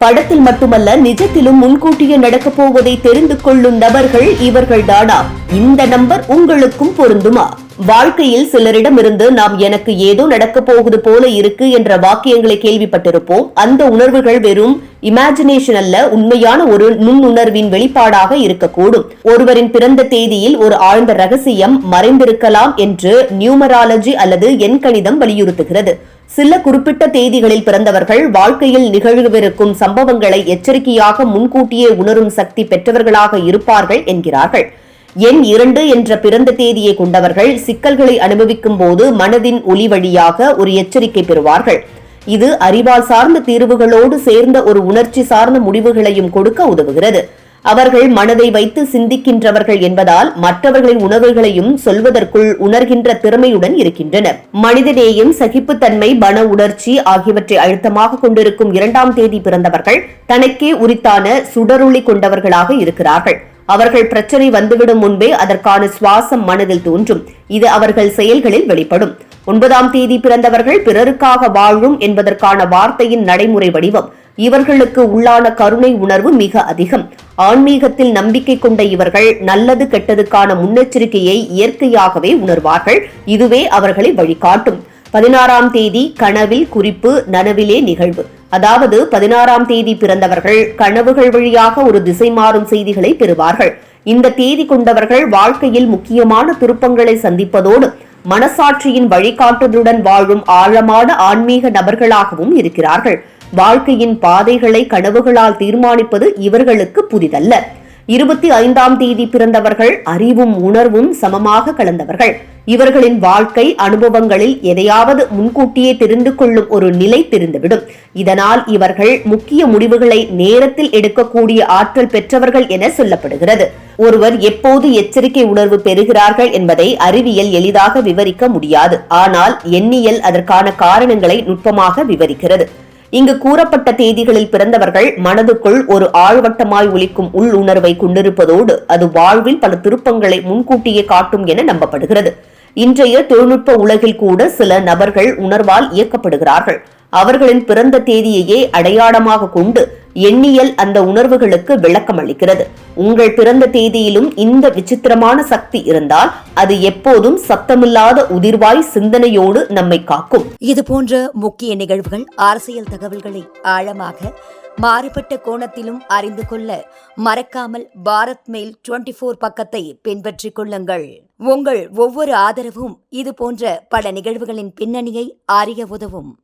படத்தில் மட்டுமல்ல நிஜத்திலும் முன்கூட்டியே நடக்கப் போவதை தெரிந்து கொள்ளும் நபர்கள் இவர்கள்தானா? இந்த நம்பர் உங்களுக்கும் பொருந்துமா? வாழ்க்கையில் சிலரிடமிருந்து நாம் எனக்கு ஏதோ நடக்கப் போகுது போல இருக்கு என்ற வாக்கியங்களை கேள்விப்பட்டிருப்போம். அந்த உணர்வுகள் வெறும் இமேஜினேஷன் அல்ல உண்மையான ஒரு நுண்ணுணர்வின் வெளிப்பாடாக இருக்கக்கூடும். ஒருவரின் பிறந்த தேதியில் ஒரு ஆழ்ந்த ரகசியம் மறைந்திருக்கலாம் என்று நியூமராலஜி அல்லது எண்கணிதம் வலியுறுத்துகிறது. சில குறிப்பிட்ட தேதிகளில் பிறந்தவர்கள் வாழ்க்கையில் நிகழ்விருக்கும் சம்பவங்களை எச்சரிக்கையாக முன்கூட்டியே உணரும் சக்தி பெற்றவர்களாக இருப்பார்கள் என்கிறார்கள். எண் இரண்டு என்ற பிறந்த தேதியை கொண்டவர்கள் சிக்கல்களை அனுபவிக்கும் போது மனதின் ஒலி வழியாக ஒரு எச்சரிக்கை பெறுவார்கள். இது அறிவால் சார்ந்த தீர்வுகளோடு சேர்ந்த ஒரு உணர்ச்சி சார்ந்த முடிவுகளையும் கொடுக்க உதவுகிறது. அவர்கள் மனதை வைத்து சிந்திக்கின்றவர்கள் என்பதால் மற்றவர்களின் உணர்வுகளையும் சொல்வதற்குள் உணர்கின்ற திறமையுடன் இருக்கின்றனர் மனிதநேயம் சகிப்புத்தன்மை மன உணர்ச்சி ஆகியவற்றை அழுத்தமாக கொண்டிருக்கும் இரண்டாம் தேதி பிறந்தவர்கள் தனக்கே உரித்தான சுடரொளி கொண்டவர்களாக இருக்கிறார்கள். அவர்கள் பிரச்சனை வந்துவிடும் முன்பே அதற்கான சுவாசம் மனதில் தோன்றும். இது அவர்கள் செயல்களில் வெளிப்படும். ஒன்பதாம் தேதி பிறந்தவர்கள் பிறருக்காக வாழும் என்பதற்கான வார்த்தையின் நடைமுறை வடிவம். இவர்களுக்கு உள்ளான கருணை உணர்வு மிக அதிகம். ஆன்மீகத்தில் நம்பிக்கை கொண்ட இவர்கள் நல்லது கெட்டதுக்கான முன்னெச்சரிக்கையை இயற்கையாகவே உணர்வார்கள். இதுவே அவர்களை வழிகாட்டும். பதினாறாம் தேதி கனவில் குறிப்பு நனவிலே நிகழ்வு. அதாவது பதினாறாம் தேதி பிறந்தவர்கள் கனவுகள் வழியாக ஒரு திசை மாறும் செய்திகளை பெறுவார்கள். இந்த தேதி கொண்டவர்கள் வாழ்க்கையில் முக்கியமான திருப்பங்களை சந்திப்பதோடு மனசாட்சியின் வழிகாட்டுதலுடன் வாழும் ஆழமான ஆன்மீக நபர்களாகவும் இருக்கிறார்கள். வாழ்க்கையின் பாதைகளை கனவுகளால் தீர்மானிப்பது இவர்களுக்கு புதிதல்ல. இருபத்தி ஐந்தாம் தேதி பிறந்தவர்கள் அறிவும் உணர்வும் சமமாக கலந்தவர்கள். இவர்களின் வாழ்க்கை அனுபவங்களில் எதையாவது முன்கூட்டியே தெரிந்து கொள்ளும் ஒரு நிலை தெரிந்துவிடும். இதனால் இவர்கள் முக்கிய முடிவுகளை நேரத்தில் எடுக்கக்கூடிய ஆற்றல் பெற்றவர்கள் என சொல்லப்படுகிறது. ஒருவர் எப்போது எச்சரிக்கை உணர்வு பெறுகிறார்கள் என்பதை அறிவியல் எளிதாக விவரிக்க முடியாது. ஆனால் எண்ணியல் அதற்கான காரணங்களை நுட்பமாக விவரிக்கிறது. இங்கு கூறப்பட்ட தேதிகளில் பிறந்தவர்கள் மனதுக்குள் ஒரு ஆழ்வட்டமாய் ஒலிக்கும் உள் உணர்வை கொண்டிருப்பதோடு அது வாழ்வில் பல திருப்பங்களை முன்கூட்டியே காட்டும் என நம்பப்படுகிறது. இன்றைய தொழில்நுட்ப உலகில் கூட சில நபர்கள் உணர்வால் இயக்கப்படுகிறார்கள். அவர்களின் பிறந்த தேதியையே அடையாளமாக கொண்டு எண்ணியல் அந்த உணர்வுகளுக்கு விளக்கம் அளிக்கிறது. உங்கள் பிறந்த தேதியிலும் இந்த விசித்திரமான சக்தி இருந்தால் அது எப்போதும் சத்தமில்லாத உதிர்வாய் சிந்தனையோடு நம்மை காக்கும். இது போன்ற முக்கிய நிகழ்வுகள் அரசியல் தகவல்களை ஆழமாக மாறுபட்ட கோணத்திலும் அறிந்து கொள்ள மறக்காமல் பாரத் மெயில் டுவெண்டி போர் பக்கத்தை பின்பற்றிக் கொள்ளுங்கள். உங்கள் ஒவ்வொரு ஆதரவும் இது போன்ற பல நிகழ்வுகளின் பின்னணியை அறிய உதவும்.